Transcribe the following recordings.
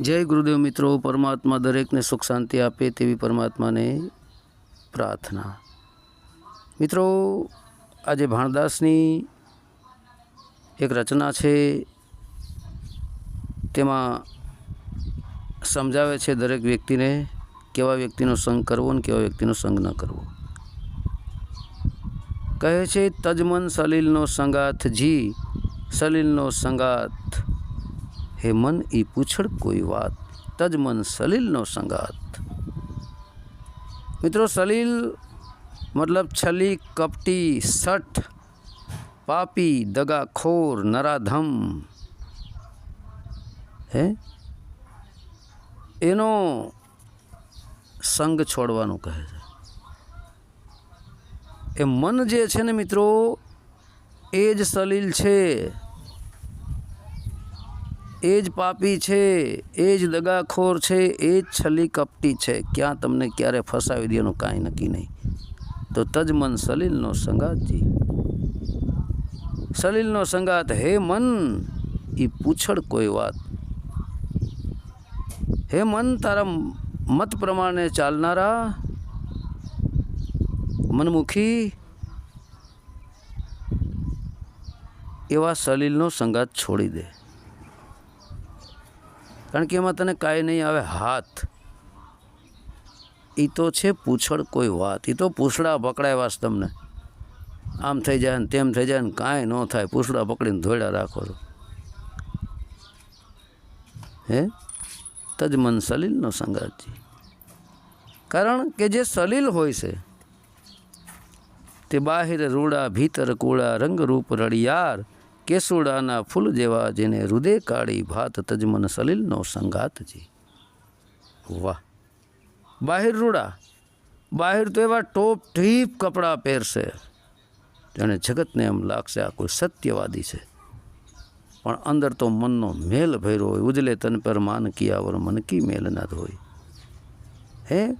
જય ગુરુદેવ મિત્રો, પરમાત્મા દરેકને સુખ શાંતિ આપે તેવી પરમાત્માને પ્રાર્થના. મિત્રો, આજે ભાણદાસની એક રચના છે, તેમાં સમજાવે છે દરેક વ્યક્તિને કેવા વ્યક્તિનો સંગ કરવો અને કેવા વ્યક્તિનો સંગ ન કરવો. કહે છે તજમન સલીલનો સંગાથ જી, સલીલનો સંગાથ હે મન ઈ પૂછડ કોઈ વાત, તજ મન સલીલનો સંગાત. મિત્રો, સલીલ મતલબ છલી, કપટી, સઠ, પાપી, દગાખોર, નરાધમ. હે? એનો સંગ છોડવાનું કહે છે. એ મન જે છે ને મિત્રો, એ જ સલીલ છે. એ જ પાપી છે એ જ દગાખોર છે એ જ છલી કપટી છે. ક્યાં તમને ક્યારે ફસાવી દેવાનું કાંઈ નક્કી નહીં. તો તજમન સલીલનો સંગાતજી સલીલનો સંગાત, હે મન એ પૂછડ કોઈ વાત. હે મન, તારા મત પ્રમાણે ચાલનારા મનમુખી. એવા સલીલનો સંગાત છોડી દે. કારણ કે એમાં તને કાંઈ નહીં આવે, હાથ. એ તો છે પૂછડ કોઈ વાત. એ તો પૂછડા પકડાય છે તમને. આમ થઈ જાય ને તેમ થઈ જાય ને કાંઈ ન થાય. પૂછડા પકડીને ધોળ્યા રાખો છો. હે? તજમન સલીલનો સંગાતજી. કારણ કે જે સલીલ હોય છે, તે બાહિર રૂડા, ભીતર કુળા, રંગરૂપ રળિયાર કેસુડાના ફૂલ જેવા જેને હૃદય કાળી ભાત તજમન સલીલનો સંગાતજી વાહ. બાહિર રૂડા. બાહિર તો એવા ટોપ ઠીપ કપડાં પહેરશે. જાણે જગતને એમ લાગશે આ કોઈ સત્યવાદી છે. પણ અંદર તો મનનો મેલ ભર્યો હોય. ઉજલે તન પર માન કિયાવર મન કી મેલ ના હોય. હે?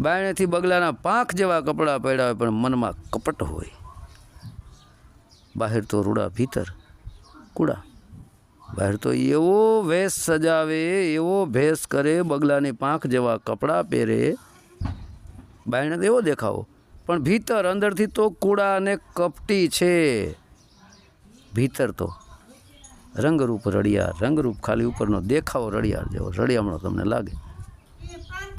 બાયણેથી બગલાના પાંખ જેવા કપડાં પહેર્યા હોય પણ મનમાં કપટ હોય. બહાર તો રૂડા ભીતર. કુડા. બહાર તો એવો વેશ સજાવે, એવો ભેસ કરે, બગલાની પાંખ જેવા કપડાં પહેરે. બાયણે તો એવો દેખાવો. પણ ભીતર અંદરથી તો કુડા અને કપટી છે. ભીતર તો રંગરૂપ રડિયાર રંગરૂપ ખાલી ઉપરનો દેખાવો રડિયાર જેવો રડિયામણો તમને લાગે.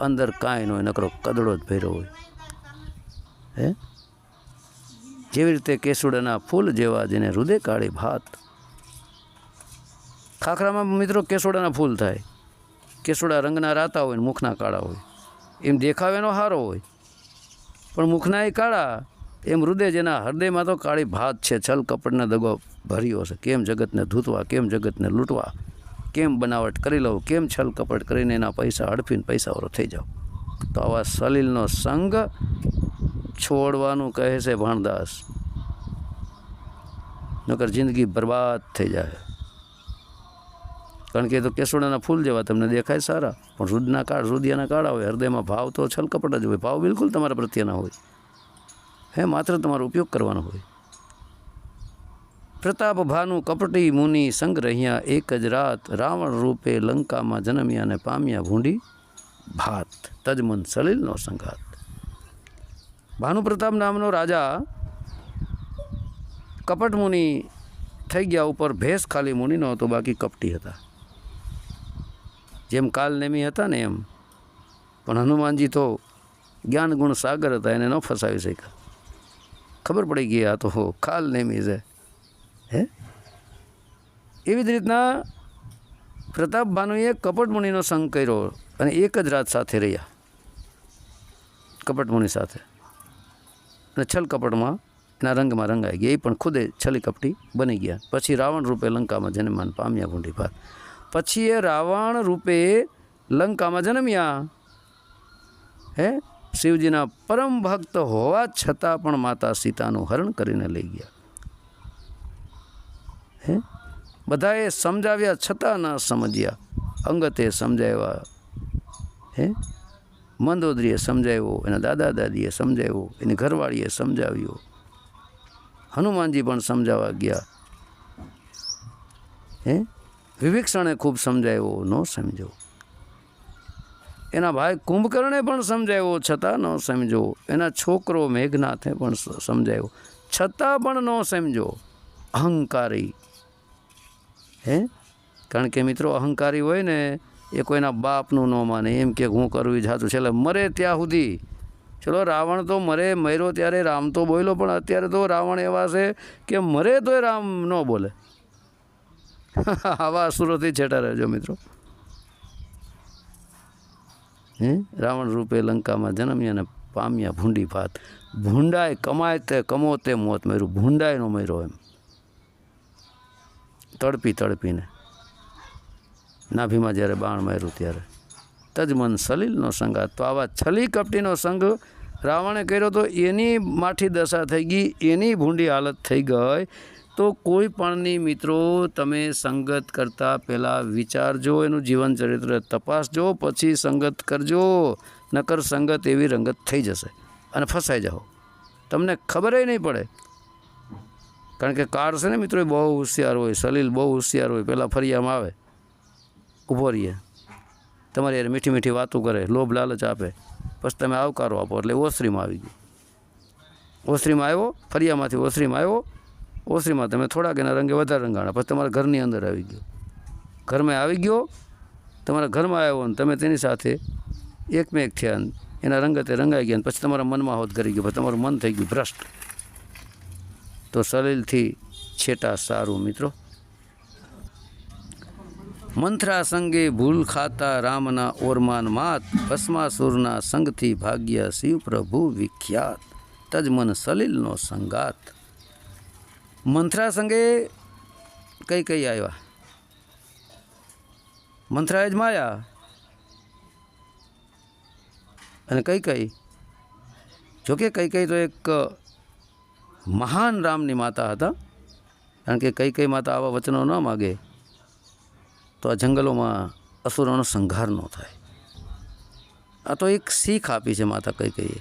અંદર કાંઈ ન હોય, નકરો કદડો જ ભર્યો હોય. હે? જેવી રીતે કેસુડાના ફૂલ જેવા જેને હૃદય કાળી ભાત ખાખરામાં મિત્રો કેસોડાના ફૂલ થાય. કેસોડા રંગના રાતા હોય ને મુખના કાળા હોય. એમ દેખાવેનો સારો હોય. પણ મુખના એ કાળા, એમ હૃદય જેના હૃદયમાં તો કાળી ભાત છે, છલ કપડને દગો ભર્યો છે. કેમ જગતને ધૂતવા, કેમ જગતને લૂંટવા? કેમ બનાવટ કરી લઉં? કેમ છલ કપટ કરીને એના પૈસા હડફીને પૈસાવાળો થઈ જાઓ તો આવા સલીલનો સંગ છોડવાનું કહે છે ભાણદાસ. નકર જિંદગી બરબાદ થઈ જાય. કારણ કે એ તો કેસુડાના ફૂલ જેવા તમને દેખાય સારા. પણ રુદના કાળ, રુદિયાના કાળા હોય હૃદયમાં ભાવ તો છલકપટ જ હોય. ભાવ બિલકુલ તમારા પ્રત્યેના હોય. હે, માત્ર તમારો ઉપયોગ કરવાનો હોય. પ્રતાપ, ભાનુ, કપટી, મુનિ સંગ રહ્યા એક જ રાત, રાવણ રૂપે લંકામાં જન્મ્યા અને પામ્યા ભૂંડી, ભાત, તજમન, સલીલનો સંઘાત. ભાનુ પ્રતાપ નામનો રાજા કપટ મુનિ થઈ ગયા ઉપર ભેંસ ખાલી મુનિનો હતો, બાકી કપટી હતા. જેમ કાલનેમી હતા ને એમ. પણ હનુમાનજી તો જ્ઞાન ગુણ સાગર હતા, એને ન ફસાવી શક્યા. ખબર પડી ગઈ આ તો હો ખાલ નેમી છે. હે? એવી જ રીતના પ્રતાપ ભાનુએ કપટમુનિનો સંગ કર્યો અને એક જ રાત સાથે રહ્યા. કપટમુનિ સાથે. અને છલ કપટમાં એના રંગમાં રંગાઈ ગયા. એ પણ ખુદે છલી કપટી બની ગયા. પછી રાવણ રૂપે લંકામાં જેને માન પામ્યા ગુંડી ભાત પછી એ રાવણ રૂપે લંકામાં જન્મ્યા. હે? શિવજીના પરમ ભક્ત હોવા છતાં પણ માતા સીતાનું હરણ કરીને લઈ ગયા. હે? બધાએ સમજાવ્યા છતાં ન સમજ્યા. અંગતે સમજાવ્યા. હે? મંદોદરીએ સમજાવ્યો, એના દાદા દાદીએ સમજાવ્યો, એની ઘરવાળીએ સમજાવ્યો. હનુમાનજી પણ સમજાવવા ગયા. હે? વિવેક્ષણે ખૂબ સમજાવ્યો, ન સમજો. એના ભાઈ કુંભકર્ણે પણ સમજાવ્યો, છતાં ન સમજો. એના છોકરો મેઘનાથે પણ સમજાવ્યો, છતાં પણ ન સમજો. અહંકારી. હે? કારણ કે મિત્રો, અહંકારી હોય ને, એ કોઈના બાપનું ન માને. એમ કે, હું કરવી જાતું છેલ્લે, મરે ત્યાં સુધી. ચલો, રાવણ તો મરે, મર્યો ત્યારે રામ તો બોલ્યો પણ અત્યારે તો રાવણ એવા છે કે મરે તોય રામ ન બોલે. આવા અસુરોથી છેટા રહેજો મિત્રો. હે? રાવણ રૂપે લંકામાં જન્મ્યા ને પામ્યા ભૂંડી ભાત. ભૂંડાય કમાય તે, કમો તે મોત મર્યું ભૂંડાયનો મર્યો એમ. તડપી તડપીને. નાભીમાં જ્યારે બાણ માર્યું ત્યારે. તજમન સલીલનો સંગાત તો આવા છલી કપટીનો સંઘ રાવણે કર્યો તો એની માઠી દશા થઈ ગઈ, એની ભૂંડી હાલત થઈ ગઈ. તો કોઈ પણની મિત્રો, તમે સંગત કરતાં પહેલાં વિચારજો, એનું જીવન ચરિત્ર તપાસજો, પછી સંગત કરજો, નકર સંગત એવી રંગત થઈ જશે અને ફસાઈ જાઓ. તમને ખબર નહીં પડે. કારણ કે કાર છે ને મિત્રો, એ બહુ હોશિયાર હોય, સલીલ બહુ હોશિયાર હોય પહેલાં ફરિયામાં આવે, ઊભો રહીએ. તમારી યાર મીઠી મીઠી વાતો કરે, લોભ લાલચ આપે, પછી તમે આવકારો આપો, એટલે ઓસરીમાં આવી ગયો. ઓસરીમાં આવ્યો, ફરિયામાંથી ઓસરીમાં આવ્યો ઓસરીમાં તમે થોડાક એના રંગે વધારે રંગાણા પછી તમારા ઘરની અંદર આવી ગયો. ઘરમાં આવી ગયો, તમારા ઘરમાં આવ્યો ને તમે તેની સાથે એકમેક થયા ને એના રંગતે રંગાઈ ગયા ને પછી તમારા મનમાં હોત કરી ગયો પછી તમારું મન થઈ ગયું ભ્રષ્ટ. તો સલીલથી છેટા સારું મિત્રો. મંથરા સંગે ભૂલ ખાતા રામના ઓરમાન માત, ભસ્માસુરના સંગથી ભાગ્યા શિવ પ્રભુ વિખ્યાત તજમન સલીલનો સંગાત. મંથરા સંગે કઈ કઈ આવ્યા? મંથરા જ માયા અને કઈ કઈ? જોકે કઈ કઈ તો એક મહાન રામની માતા હતા. કારણ કે કઈ કઈ માતા આવા વચનો ન માગે, તો આ જંગલોમાં અસુરોનો સંઘાર ન થાય. આ તો એક શીખ આપી છે માતા કઈ કઈએ,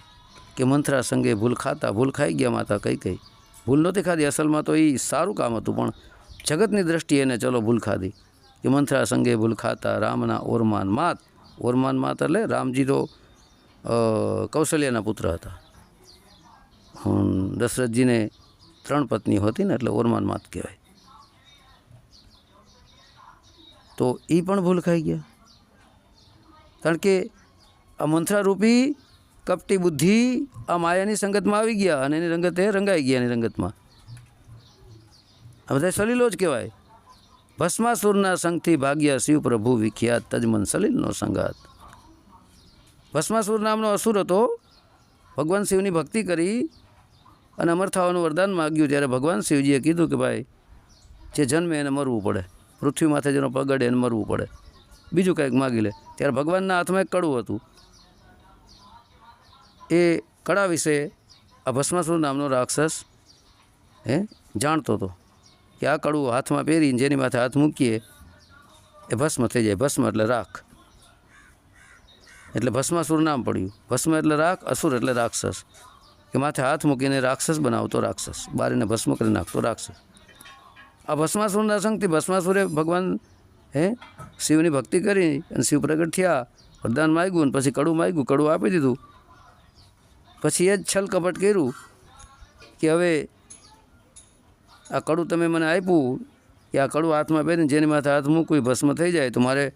કે મંથરા સંગે ભૂલ ખાતા, ભૂલ ખાઈ ગયા માતા કઈ કઈ. ભૂલ નહોતી ખાધી અસલમાં તો એ સારું કામ હતું, પણ જગતની દ્રષ્ટિએ એને ચલો ભૂલ ખાધી. કે મંથરા સંગે ભૂલ ખાતા, રામના ઓરમાન માત ઓરમાન માત એટલે રામજી તો કૌશલ્યાના પુત્ર હતા. દશરથજીને ત્રણ પત્ની હતી ને એટલે ઓરમાન માત કહેવાય. તો એ પણ ભૂલ ખાઈ ગયા. કારણ કે આ મંથરારૂપી કપટી બુદ્ધિ આ માયાની સંગતમાં આવી ગયા અને એની રંગતે રંગાઈ ગયા એની રંગતમાં. આ બધા સલીલો જ કહેવાય. ભસ્માસુરના સંઘથી ભાગ્યા શિવ પ્રભુ વિખ્યાત તજમન સલીલનો સંગાત. ભસ્માસુર નામનો અસુર હતો. ભગવાન શિવની ભક્તિ કરી અને અમર થવાનું વરદાન માગ્યું ત્યારે ભગવાન શિવજીએ કીધું કે ભાઈ, જે જન્મે એને મરવું પડે. પૃથ્વી માથે જેનો પગડે એને મરવું પડે. બીજું કંઈક માગી લે. ત્યારે ભગવાનના હાથમાં એક કડવું હતું. એ કળા વિશે આ ભસ્માસુર નામનો રાક્ષસ, હે, જાણતો હતો કે આ કડું હાથમાં પહેરીને જેની માથે હાથ મૂકીએ, એ ભસ્મ થઈ જાય. ભસ્મ એટલે રાખ. એટલે ભસ્માસુર નામ પડ્યું. ભસ્મ એટલે રાખ, અસુર એટલે રાક્ષસ. કે માથે હાથ મૂકીને રાક્ષસ બનાવતો રાક્ષસ. બારીને ભસ્મ કરી નાખતો રાક્ષસ. આ ભસ્માસુરના સંગથી ભસ્માસુરે ભગવાન, હે, શિવની ભક્તિ કરી અને શિવ પ્રગટ થયા. વરદાન માગ્યું અને પછી કડું માગ્યું, કડું આપી દીધું. પછી એ જ છલ કપટ કર્યું કે હવે આ કડું તમે મને આપ્યું કે આ કડું હાથમાં પહેરીને જેની માથે હાથ મૂકવું એ ભસ્મ થઈ જાય તો મારે,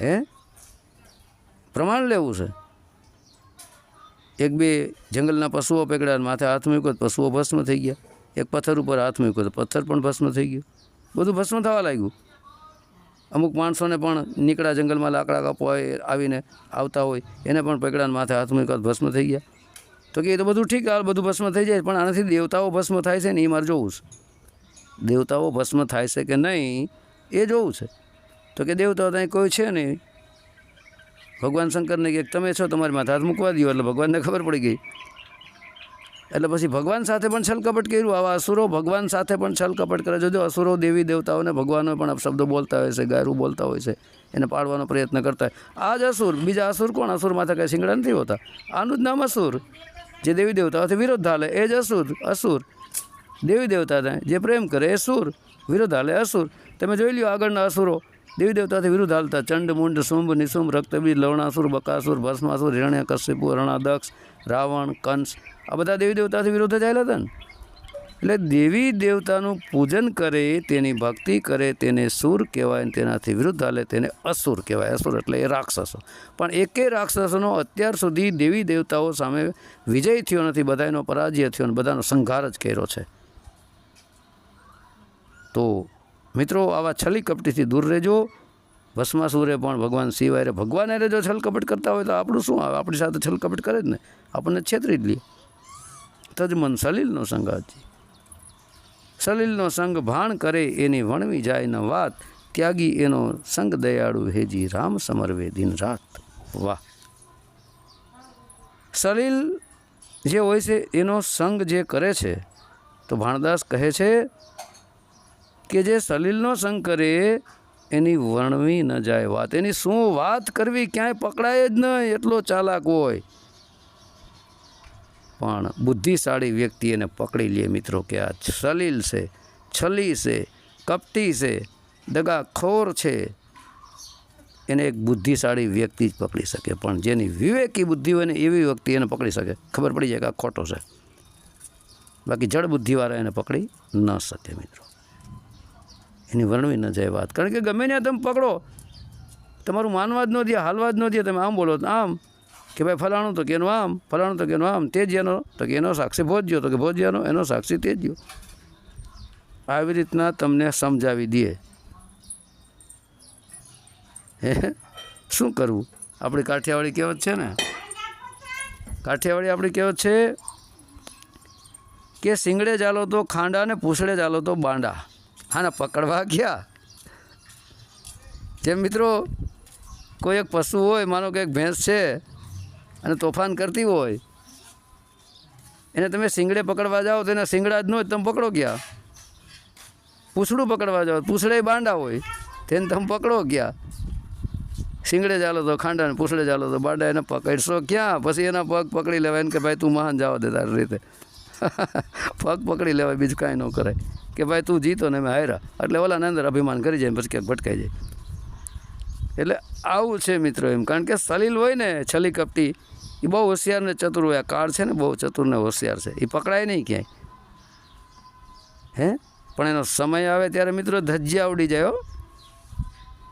હે? પ્રમાણ લેવું છે. એક બે જંગલના પશુઓ પકડ્યા માથે હાથ મૂક્યો તો પશુઓ ભસ્મ થઈ ગયા. એક પથ્થર ઉપર હાથ મૂક્યો તો પથ્થર પણ ભસ્મ થઈ ગયો. બધું ભસ્મ થવા લાગ્યું. અમુક માણસોને પણ નીકળ્યા જંગલમાં લાકડા કાપવા આવીને આવતા હોય, એને પણ પકડ્યા માથે હાથ મૂક્યો ભસ્મ થઈ ગયા. તો કે એ તો બધું ઠીક આ બધું ભસ્મ થઈ જાય પણ આનાથી દેવતાઓ ભસ્મ થાય છે ને એ મારે જોવું છે. દેવતાઓ ભસ્મ થાય છે કે નહીં, એ જોવું છે. તો કે દેવતાઓ ત્યાં કોઈ છે નહીં. ભગવાન શંકરને કે તમે છો, તમારી માથે હાથ મૂકવા દો એટલે ભગવાનને ખબર પડી ગઈ. એટલે પછી ભગવાન સાથે પણ છલકપટ કર્યું. આવા અસુરો ભગવાન સાથે પણ છલકપટ કરે. જો અસુરો દેવી દેવતાઓને ભગવાનો પણ શબ્દો બોલતા હોય છે, ગાયરું બોલતા હોય છે. એને પાડવાનો પ્રયત્ન કરતા હોય. આ જ અસુર, બીજા અસુર કોણ? અસુર માથે કંઈ શિંગડા નથી હોતા? આનું જ નામ અસુર. જે દેવી દેવતાઓથી વિરોધ હાલે, એ જ અસુર અસુર. દેવી દેવતા થાય, જે પ્રેમ કરે, એ સુર. વિરોધ હાલે અસુર. તમે જોઈ લ્યો આગળના અસુરો. દેવી દેવતાથી વિરુદ્ધ હાલતા. ચંડ, મુંડ શુંભ નિશુંભ રક્તબીજ, લવણાસુર, બકાસુર, ભસ્માસુર હિરણ્ય કશ્યપુ રણાદક્ષ રાવણ, કંસ આ બધા દેવી દેવતાથી વિરુદ્ધ જ આવેલા હતા ને? એટલે દેવી દેવતાનું પૂજન કરે, તેની ભક્તિ કરે, તેને સુર કહેવાય અને તેનાથી વિરુદ્ધ હાલે, તેને અસુર કહેવાય. અસુર એટલે એ રાક્ષસો. પણ એકે રાક્ષસોનો અત્યાર સુધી દેવી દેવતાઓ સામે વિજય થયો નથી બધાનો પરાજય થયો અને બધાનો સંઘાર જ કર્યો છે. તો મિત્રો, આવા છલી કપટીથી દૂર રહેજો. ભસ્માસુરે પણ ભગવાન શિવાય ભગવાને જો છલકપટ કરતા હોય તો આપણું શું આવે? આપણી સાથે છલકપટ કરે જ ને. આપણને છેતરી જ લે. તજમન સલીલનો સંગાતજી સલીલનો સંગ ભાણ કરે એની વણવી જાય ન વાત, ત્યાગી એનો સંગ દયાળુ હેજી રામ સમરવે દિન રાત. વાહ! સલીલ જે હોય છે, એનો સંગ જે કરે છે, તો ભાણદાસ કહે છે કે જે સલીલનો સંગ કરે, એની વર્ણવી ન જાય વાત. એની શું વાત કરવી ક્યાંય પકડાય જ નહીં, એટલો ચાલાક હોય. પણ બુદ્ધિશાળી વ્યક્તિ એને પકડી લે મિત્રો કે આ સલીલ છે, છલી છે, કપટી છે, દગાખોર છે. એને એક બુદ્ધિશાળી વ્યક્તિ જ પકડી શકે, પણ જેની વિવેકી બુદ્ધિ હોય ને એવી વ્યક્તિ એને પકડી શકે. ખબર પડી જાય કે આ ખોટો છે. બાકી જળ બુદ્ધિવાળા એને પકડી ન શકે મિત્રો. એની વર્ણવી ન જાય વાત. કારણ કે ગમે ત્યાં તમે પકડો, તમારું માનવા જ ન દે હાલવા જ ન દે, તમે આમ બોલો આમ. કે ભાઈ ફલાણું તો કે એનું આમ, ફલાણું તો કે તે આમ એનો, તો કે એનો સાક્ષી ભોજ્યો, તો કે ભોજ્યાનો, એનો સાક્ષી તે તેજ્યો આવી રીતના તમને સમજાવી દે હે, શું કરવું? આપણી કાઠિયાવાડી કહેવત છે ને? કાઠિયાવાડી આપણી કહેવત છે કે સિંગડે ચાલો તો ખાંડા ને પૂછડે ચાલો તો બાંડા. આને પકડવા ગયા. જેમ મિત્રો, કોઈ એક પશુ હોય, માનો કે એક ભેંસ છે અને તોફાન કરતી હોય. એને તમે સિંગડે પકડવા જાઓ તો એના સિંગડા જ ન હોય તમે પકડો ગયા. પૂછડું પકડવા જાઓ, પૂછડે બાંડા હોય તેને તમે પકડો ગયા. સિંગડે ચાલો તો ખાંડા ને પૂછડે ચાલો તો બાંડા એને પકડશો ક્યાં? પછી એના પગ પકડી લેવાય એને કે ભાઈ તું મહાન જવા દે તારી રીતે. પગ પકડી લેવાય, બીજું કાંઈ ન કરાય. કે ભાઈ તું જીતો ને મેં હાર્યા. એટલે ઓલાને અંદર અભિમાન કરી જાય પછી ક્યાંક ભટકાઈ જાય. એટલે આવું છે મિત્રો એમ. કારણ કે સલીલ હોય ને છલી કપટી, એ બહુ હોશિયાર ને ચતુર હોય. આ કાળ છે ને બહુ ચતુર ને હોશિયાર છે. એ પકડાય નહીં ક્યાંય. હે? પણ એનો સમય આવે ત્યારે મિત્રો ધજ્જી આવડી જાય હો.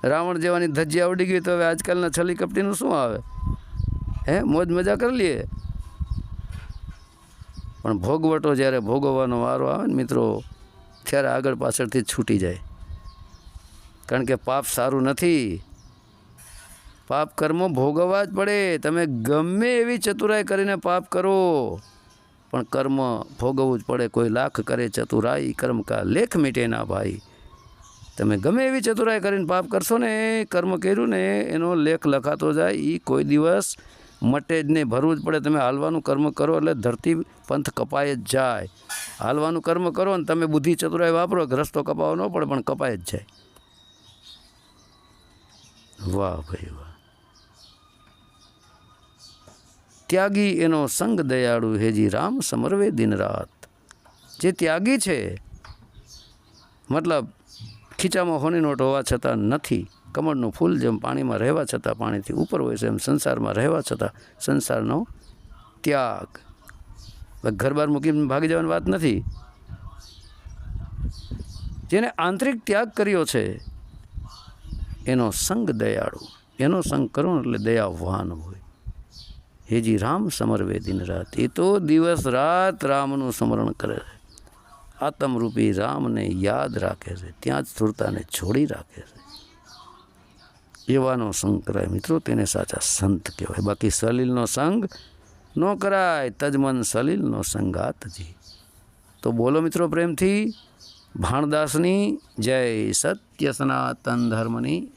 રાવણ જેવાની ધજ્જી આવડી ગઈ તો હવે આજકાલના છલી કપટીનું શું આવે? હે? મોજ મજા કરી લઈએ. પણ ભોગવટો જ્યારે ભોગવવાનો વારો આવે ને મિત્રો, ત્યારે આગળ પાછળથી છૂટી જાય. કારણ કે પાપ સારું નથી. પાપ કર્મો ભોગવવા જ પડે. તમે ગમે એવી ચતુરાઈ કરીને પાપ કરો. પણ કર્મ ભોગવવું જ પડે. કોઈ લાખ કરે ચતુરાઈ, કર્મ કા લેખ મીટે ના ભાઈ. તમે ગમે એવી ચતુરાઈ કરીને પાપ કરશો ને, કર્મ કર્યું ને, એનો લેખ લખાતો જાય. એ કોઈ દિવસ મટે જ નહીં. ભરવું જ પડે. તમે હાલવાનું કર્મ કરો એટલે ધરતી પંથ કપાય જ જાય. હાલવાનું કર્મ કરો ને, તમે બુદ્ધિ ચતુરાઈ વાપરો રસ્તો કપાવો ન પડે, પણ કપાય જ જાય. વાહ ભાઈ વાહ. ત્યાગી એનો સંગ દયાળુ હેજી રામ સમરવે દિન રાત જે ત્યાગી છે, મતલબ ખીચામાં હોની નોટ હોવા છતાં નથી. કમળનું ફૂલ જેમ પાણીમાં રહેવા છતાં પાણીથી ઉપર હોય છે એમ સંસારમાં રહેવા છતાં સંસારનો ત્યાગ. ઘર બહાર મૂકીને ભાગી જવાની વાત નથી. જેને આંતરિક ત્યાગ કર્યો છે, એનો સંગ દયાળુ. એનો સંગ કરો એટલે દયાવાન હોય. હેજી રામ સમરવે દિન રાત. એ તો દિવસ રાત રામનું સ્મરણ કરે છે. આત્મરૂપી રામને યાદ રાખે છે. ત્યાં જ સ્થૂળતાને છોડી રાખે છે. એવાનો સંગ કરાય. મિત્રો, તેને સાચા સંત કહેવાય. બાકી સલીલનો સંગ ન કરાય. તજમન સલીલનો સંગાતજી તો બોલો મિત્રો પ્રેમથી. ભાણદાસની જય સત્ય સનાતન ધર્મની